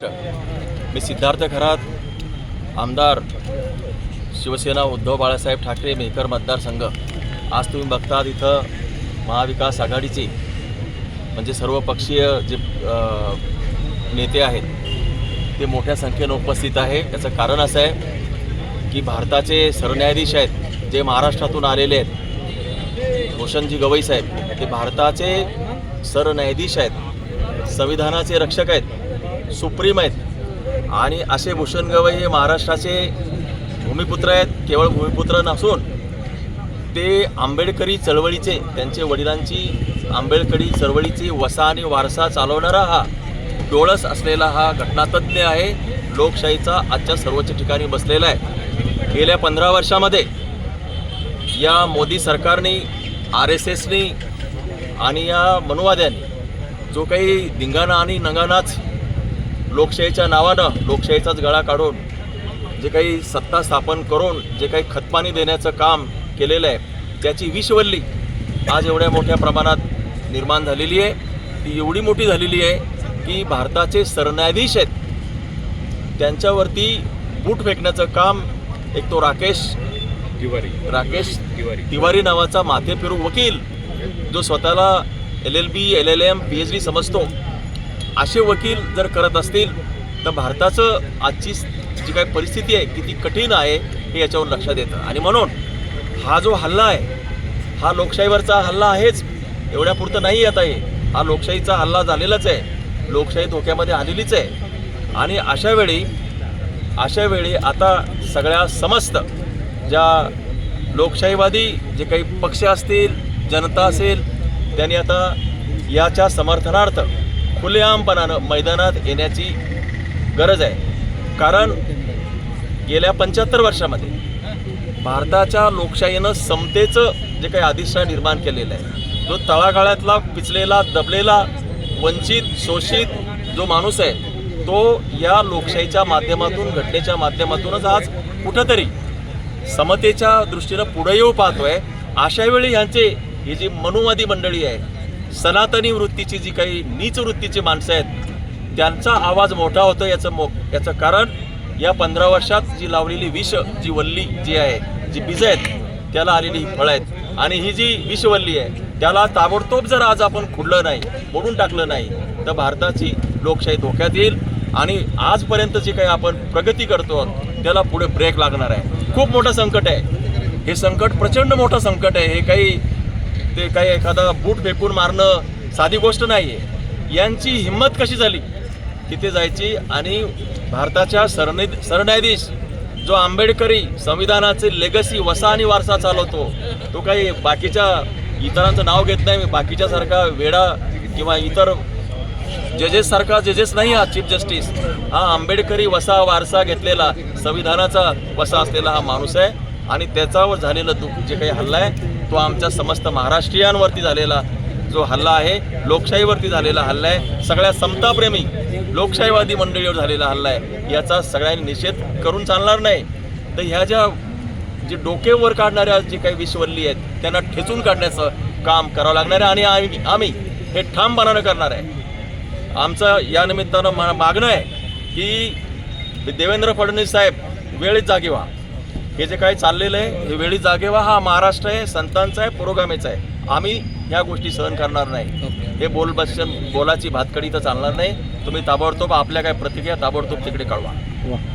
मी सिद्धार्थ खरात आमदार शिवसेना उद्धव बाळासाहेब ठाकरे मेहकर मतदारसंघ आज तुम्ही बघतात इथं महाविकास आघाडीचे म्हणजे सर्व पक्षीय जे अ, नेते आहेत ते मोठ्या संख्येनं उपस्थित आहे. त्याचं कारण असं आहे की भारताचे सरन्यायाधीश आहेत जे महाराष्ट्रातून आलेले आहेत भूषणजी गवई साहेब ते भारताचे सरन्यायाधीश आहेत संविधानाचे रक्षक आहेत. सुप्रीम आहेत. आणि असे भूषण गवई हे महाराष्ट्राचे भूमिपुत्र आहेत केवळ भूमिपुत्र नसून ते आंबेडकरी चळवळीचे त्यांचे वडिलांची आंबेडकरी चळवळीची वसा आणि वारसा चालवणारा हा डोळस असलेला हा घटनातज्ञ आहे. लोकशाहीचा आजच्या सर्वोच्च ठिकाणी बसलेला आहे. गेल्या पंधरा वर्षामध्ये या मोदी सरकारने आर एस एसनी आणि या मनुवाद्यांनी जो काही धिंगाणा आणि नंगानाच लोकशाहीच्या नावानं लोकशाहीचाच गळा काढून जे काही सत्ता स्थापन करून जे काही खतपाणी देण्याचं काम केलेलं आहे त्याची विषवल्ली आज एवढ्या मोठ्या प्रमाणात निर्माण झालेली आहे ती एवढी मोठी झालेली आहे की भारताचे सरन्यायाधीश आहेत त्यांच्यावरती बूट फेकण्याचं काम एक तो राकेश तिवारी. राकेश तिवारी. तिवारी नावाचा माथे फिरू वकील जो स्वतःला L L B L L M P H D समजतो. असे वकील जर करत असतील तर भारताचं आजची जी काही परिस्थिती आहे किती कठीण आहे हे याच्यावर लक्षात येतं आणि म्हणून हा जो हल्ला आहे हा लोकशाहीवरचा हल्ला आहेच. एवढ्यापुरतं नाही येत हे हा लोकशाहीचा हल्ला झालेलाच आहे. लोकशाही धोक्यामध्ये आलेलीच आहे. आणि अशा वेळी अशा वेळी आता सगळ्या समस्त ज्या लोकशाहीवादी जे काही पक्ष असतील जनता असेल त्यांनी आता याच्या समर्थनार्थ खुलेआमपणानं मैदानात येण्याची गरज आहे. कारण गेल्या पंच्याहत्तर वर्षामध्ये भारताच्या लोकशाहीनं समतेचं जे काही अधिष्ठान निर्माण केलेलं आहे जो तळागाळातला पिचलेला दबलेला वंचित शोषित जो माणूस आहे तो या लोकशाहीच्या माध्यमातून घटनेच्या माध्यमातूनच आज कुठंतरी समतेच्या दृष्टीनं पुढे येऊ पाहतोय. अशावेळी ह्यांचे ही जी मनुवादी मंडळी आहे सनातनी वृत्तीची जी काही नीच वृत्तीची माणसं आहेत त्यांचा आवाज मोठा होतो याचं मो याचं कारण या पंधरा वर्षात जी लावलेली विष जी वल्ली जी आहे जी बीज आहेत त्याला आलेली ही फळं आहेत. आणि ही जी विषवल्ली आहे त्याला ताबडतोब जर आज आपण खुडलं नाही मोडून टाकलं नाही तर भारताची लोकशाही धोक्यात येईल. आणि आजपर्यंत जे काही आपण प्रगती करतो त्याला पुढे ब्रेक लागणार आहे. खूप मोठं संकट आहे. हे संकट प्रचंड मोठं संकट आहे. हे काही ते काही एखादा बूट फेकून मारणं साधी गोष्ट नाही आहे यांची हिंमत कशी झाली? तिथे जायची आणि भारताच्या सरनि सरन्यायाधीश जो आंबेडकरी संविधानाचे लेगसी वसा आणि वारसा चालवतो तो काही बाकीच्या इतरांचं नाव घेत नाही. मी बाकीच्यासारखा वेडा किंवा इतर जजेससारखा जजेस नाही हा चीफ जस्टिस. हा आंबेडकरी वसा वारसा घेतलेला संविधानाचा वसा असलेला हा माणूस आहे. आणि त्याच्यावर झालेलं दुःख जे काही हल्ला आहे तो आमच्या समस्त महाराष्ट्रीयांवरती झालेला जो हल्ला आहे लोकशाहीवरती झालेला हल्ला आहे सगळ्या समताप्रेमी लोकशाहीवादी मंडळीवर झालेला हल्ला आहे याचा सगळ्यांनी निषेध करून चालणार नाही. तर ह्या ज्या जे डोकेवर काढणाऱ्या जे काही विश्वल्ली आहेत त्यांना ठेचून काढण्याचं काम करावं लागणार आहे आणि आम्ही आम्ही हे ठामपणानं करणार आहे. आमचं या निमित्तानं मा मागणं आहे की देवेंद्र फडणवीस साहेब वेळेत जागी व्हा. हे जे काही चाललेलं आहे हे वेळीच जागे व्हा हा महाराष्ट्र आहे संतांचा आहे पुरोगामीचा आहे. आम्ही ह्या गोष्टी सहन करणार नाही. हे बोल बच्चन बोलाची भातकडी तर चालणार नाही. तुम्ही ताबडतोब आपल्या काय प्रतिक्रिया ताबडतोब तिकडे कळवा.